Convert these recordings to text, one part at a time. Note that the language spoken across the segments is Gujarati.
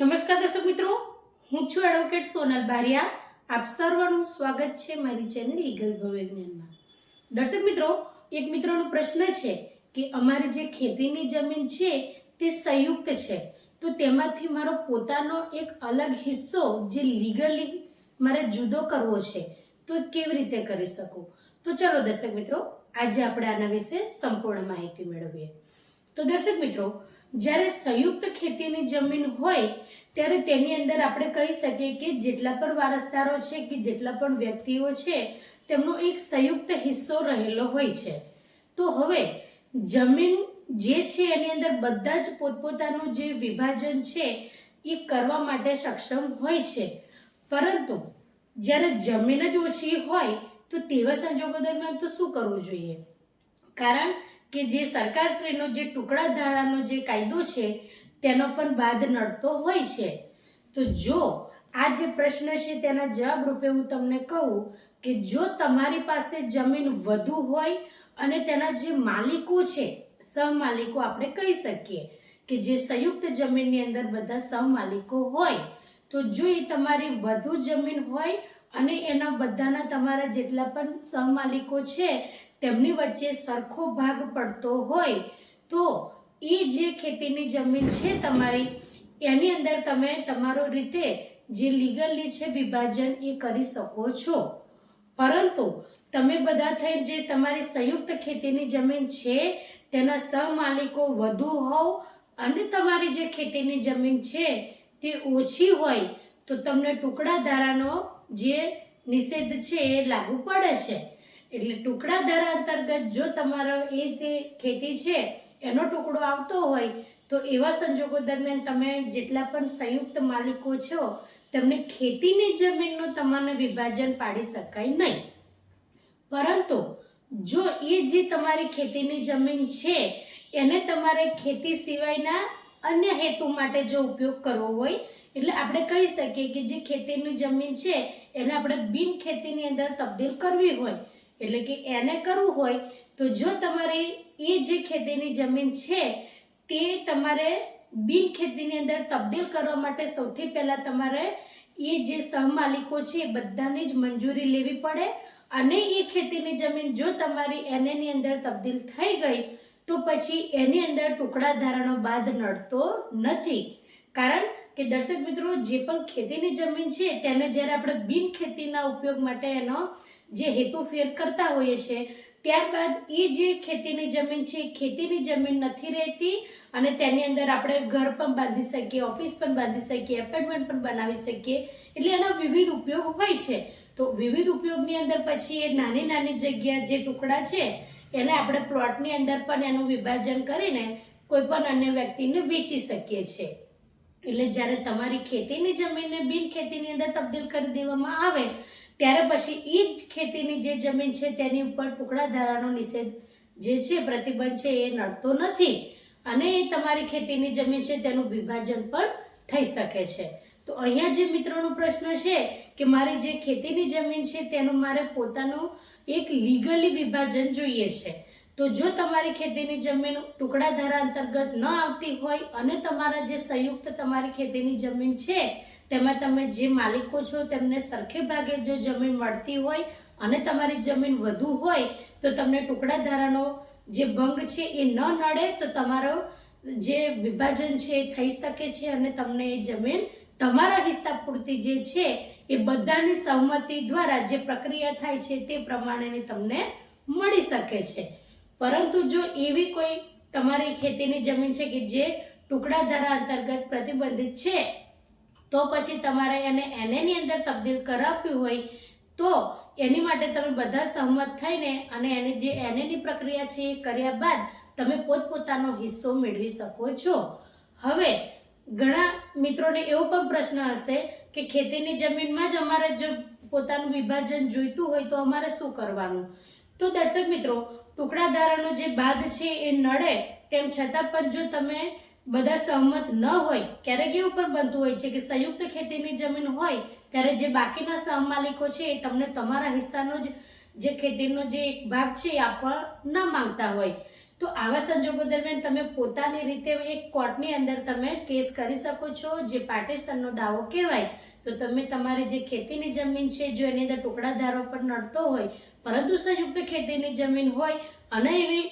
નમસ્કાર દર્શક મિત્રો, હું છું એડવોકેટ સોનલ બારિયા. આપ સર્વનું સ્વાગત છે મારી ચેનલ લીગલ ભવિજ્ઞાનમાં દર્શક મિત્રો, એક મિત્રોનો પ્રશ્ન છે કે અમારી જે ખેતીની જમીન છે તે સંયુક્ત છે. તો તેમાંથી મારો પોતાનો એક અલગ હિસ્સો જે લીગલી મારે જુદો કરવો છે, તો કેવી રીતે કરી શકું? તો ચાલો દર્શક મિત્રો, આજે આપણે આના વિશે સંપૂર્ણ માહિતી મેળવીએ. તો દર્શક મિત્રો, જ્યારે સંયુક્ત ખેતીની જમીન હોય, ત્યારે તેની અંદર આપણે કહી શકીએ કે જેટલા પણ વારસદારો છે કે જેટલા પણ વ્યક્તિઓ છે, તેમનો એક સંયુક્ત હિસ્સો રહેલો હોય છે. તો હવે, જમીન જે છે એની અંદર બધા જ પોતપોતાનું જે વિભાજન છે, એ કરવા માટે સક્ષમ હોય છે. પરંતુ, જ્યારે જમીન જ ઓછી હોય, તો તેવા સંજોગો દરમિયાન તો શું કરવું જોઈએ? કારણ કે જે સરકારશ્રીનો જે ટુકડા ધારાનો જે કાયદો છે, તેનો પણ બાદ નડતો હોય છે. તો જો આ જે પ્રશ્ન છે તેના જવાબ રૂપે હું તમને કહું કે જો તમારી પાસે જમીન વધુ હોય અને તેના જે માલિકો છે, સહમાલિકો આપણે કહી શકીએ કે જે સંયુક્ત જમીનની અંદર બધા સહમાલિકો હોય, તો જો એ તમારી વધુ જમીન હોય અને એના બધાના તમારા જેટલા પણ સહમાલિકો છે, તેમની વચ્ચે સરખો ભાગ પડતો હોય. તો એ જે ખેતીની જમીન છે તમારી, એની અંદર તમે તમારો રીતે જે લીગલી છે વિભાજન એ કરી શકો છો. પરંતુ તમે બધા થઈને જે તમારી સંયુક્ત ખેતીની જમીન છે, તેના સહમાલિકો વધુ હોવ અને તમારી જે ખેતીની જમીન છે તે ઓછી હોય, તો તમને ટુકડા ધારાનો જે નિષેધ છે એ લાગુ પડે છે. એટલે ટુકડા ધારા અંતર્ગત જો તમારો એ તે ખેતી છે, એનો ટુકડો આવતો હોય, તો એવા સંજોગો દરમિયાન તમે જેટલા પણ સંયુક્ત માલિકો છો, તેમને ખેતીની જમીનનું તમને વિભાજન પાડી શકાય નહીં. પરંતુ જો એ જે તમારી ખેતીની જમીન છે, એને તમારે ખેતી સિવાયના અન્ય હેતુ માટે જો ઉપયોગ કરવો હોય એટલે આપણે કહી શકીએ કે જે ખેતીની જમીન છે, એને આપણે બિન ખેતીની અંદર તબદીલ કરવી હોય, એટલે કે એને કરવું હોય, તો જો તમારી એ જે ખેતીની જમીન છે, તે તમારે બિન ખેતીની અંદર તબદીલ કરવા માટે સૌથી પહેલાં તમારે એ જે સહમાલિકો છે, એ બધાની જ મંજૂરી લેવી પડે. અને એ ખેતીની જમીન જો તમારી એનેની અંદર તબદીલ થઈ ગઈ, તો પછી એની અંદર ટુકડા ધારાનો બાદ નડતો નથી. કારણ કે દર્શક મિત્રો, જે પણ ખેતીની જમીન છે, તેને જ્યારે આપણે બિન ખેતીના ઉપયોગ માટે એનો જે હેતુ ફેર કરતા હોઈએ છીએ ત્યારબાદ એ જે ખેતીની જમીન છે ખેતીની જમીન નથી રહેતી અને તેની અંદર આપણે ઘર પણ બાંધી શકીએ, ઓફિસ પણ બાંધી શકીએ, એપાર્ટમેન્ટ પણ બનાવી શકીએ, એટલે એના વિવિધ ઉપયોગ હોય છે. તો વિવિધ ઉપયોગની અંદર પછી એ નાની નાની જગ્યા જે ટુકડા છે, એને આપણે પ્લોટની અંદર પણ એનું વિભાજન કરીને કોઈ પણ અન્ય વ્યક્તિને વેચી શકીએ છીએ એટલે જ્યારે તમારી ખેતીની જમીનને બિન ખેતીની અંદર તબદીલ કરી દેવામાં આવે, ત્યારે પછી એ જ ખેતીની જે જમીન છે તેની ઉપર ટુકડા ધારાનો નિષેધ જે છે પ્રતિબંધ છે એ નડતો નથી અને એ તમારી ખેતીની જમીન છે તેનું વિભાજન પણ થઈ શકે છે. તો અહીંયા જે મિત્રોનો પ્રશ્ન છે કે મારી જે ખેતીની જમીન છે તેનું મારે પોતાનું એક લીગલી વિભાજન જોઈએ છે. તો જો તમારી ખેતીની જમીન ટુકડા ધારા અંતર્ગત ન આવતી હોય અને તમારા જે સંયુક્ત તમારી ખેતીની જમીન છે, તેમાં તમે જે માલિકો છો, તેમને સરખે ભાગે જો જમીન મળતી હોય અને તમારી જમીન વધુ હોય, તો તમને ટુકડા ધારાનો જે ભંગ છે એ ન નડે, તો તમારો જે વિભાજન છે એ થઈ શકે છે અને તમને એ જમીન તમારા હિસાબ પૂરતી જે છે એ બધાની સહમતિ દ્વારા જે પ્રક્રિયા થાય છે તે પ્રમાણેની તમને મળી શકે છે. પરંતુ જો એવી કોઈ તમારી ખેતીની જમીન છે કે જે ટુકડા ધારા અંતર્ગત પ્રતિબંધિત છે, તો પછી તમારે એને એનેની અંદર તબદીલ કરાવવી હોય, તો એની માટે તમે બધા સહમત થઈને અને એની જે એનેની પ્રક્રિયા છે એ કર્યા બાદ તમે પોતપોતાનો હિસ્સો મેળવી શકો છો. હવે, ઘણા મિત્રોને એવો પણ પ્રશ્ન હશે કે ખેતીની જમીનમાં જ અમારે જો પોતાનું વિભાજન જોઈતું હોય તો અમારે શું કરવાનું? તો દર્શક મિત્રો, ટુકડા ધારાનો જે બાદ છે એ નડે, તેમ છતાં પણ જો તમે બધા સહમત ન હોય, ક્યારેક એવું પણ બનતું હોય છે કે સંયુક્ત ખેતીની જમીન હોય, ત્યારે જે બાકીના સહમાલિકો છે એ તમને તમારા હિસ્સાનો જ, જે ખેતીનો જે એક ભાગ છે એ આપવા ન માંગતા હોય. તો આવા સંજોગો દરમિયાન તમે પોતાની રીતે એક કોર્ટની અંદર તમે કેસ કરી શકો છો, જે પાર્ટીશનનો દાવો કહેવાય. તો તમે તમારી જે ખેતીની જમીન છે, જો એની અંદર ટુકડાધારો પર નડતો હોય પરંતુ સંયુક્ત ખેતીની જમીન હોય અને એવી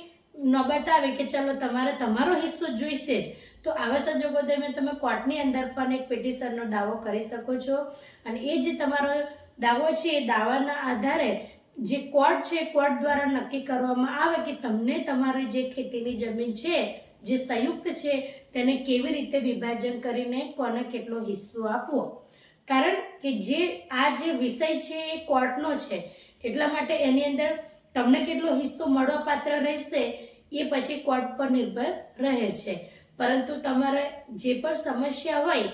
નોબત આવે કે ચલો તમારે તમારો હિસ્સો જોઈશે જ. તો આવા સંજોગો દરમિયાન તમે કોર્ટની અંદર પણ એક પિટિશનનો દાવો કરી શકો છો. અને એ જે તમારો દાવો છે, એ દાવાના આધારે જે કોર્ટ છે કોર્ટ દ્વારા નક્કી કરવામાં આવે કે તમને તમારી જે ખેતીની જમીન છે, જે સંયુક્ત છે, તેને કેવી રીતે વિભાજન કરીને કોને કેટલો હિસ્સો આપવો. કારણ કે જે આ જે વિષય છે, એ કોર્ટનો છે. એટલા માટે એની અંદર તમને કેટલો હિસ્સો મળવાપાત્ર રહેશે એ પછી કોર્ટ પર નિર્ભર રહે છે. પરંતુ તમારે જે પણ સમસ્યા હોય,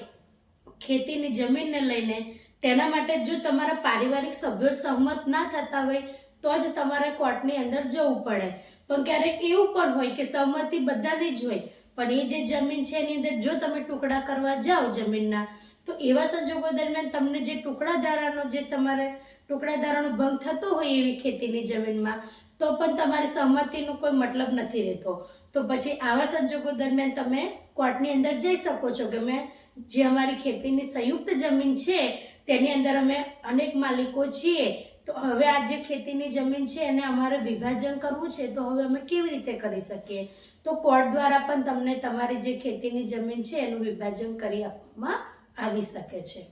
ખેતીની જમીનને લઈને, તેના માટે જો તમારા પારિવારિક સભ્યો સહમત ના થતા હોય, તો જ તમારે કોર્ટની અંદર જવું પડે. પણ ક્યારેક એવું પણ હોય કે સહમતિ બધાની જ હોય, પણ એ જે જમીન છે એની અંદર જો તમે ટુકડા કરવા જાઓ જમીનના, તો એવા સંજોગો દરમિયાન તમને જે ટુકડા ધારાનો જે તમારે ટુકડાધારાનો ભંગ થતો હોય એવી ખેતીની જમીનમાં, તો પણ તમારી સહમતિનો કોઈ મતલબ નથી રહેતો. તો પછી આવા સંજોગો દરમિયાન તમે કોર્ટની અંદર જઈ શકો છો કે મેં જે અમારી ખેતીની સંયુક્ત જમીન છે, તેની અંદર અમે અનેક માલિકો છીએ. તો હવે આ જે ખેતીની જમીન છે, એને અમારે વિભાજન કરવું છે, તો હવે અમે કેવી રીતે કરી શકીએ? તો કોર્ટ દ્વારા પણ તમને તમારી જે ખેતીની જમીન છે, એનું વિભાજન કરી આપવામાં આવી શકે છે.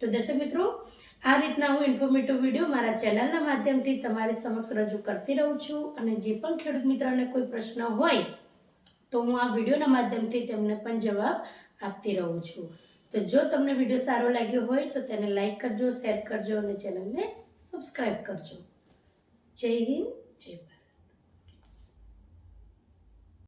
તો દર્શક મિત્રો આ રીતના હું ઇન્ફોર્મેટિવ વીડિયો મારા ચેનલના માધ્યમથી તમારી સમક્ષ રજૂ કરતી રહું છું અને જે પણ ખેડૂત મિત્રોને કોઈ પ્રશ્ન હોય, તો હું આ વિડીયોના માધ્યમથી તેમને પણ જવાબ આપતી રહું છું. તો જો તમને વીડિયો સારો લાગ્યો હોય, તો તેને લાઈક કરજો શેર કરજો અને ચેનલને સબસ્ક્રાઈબ કરજો. જય હિન્દ, જય ભારત.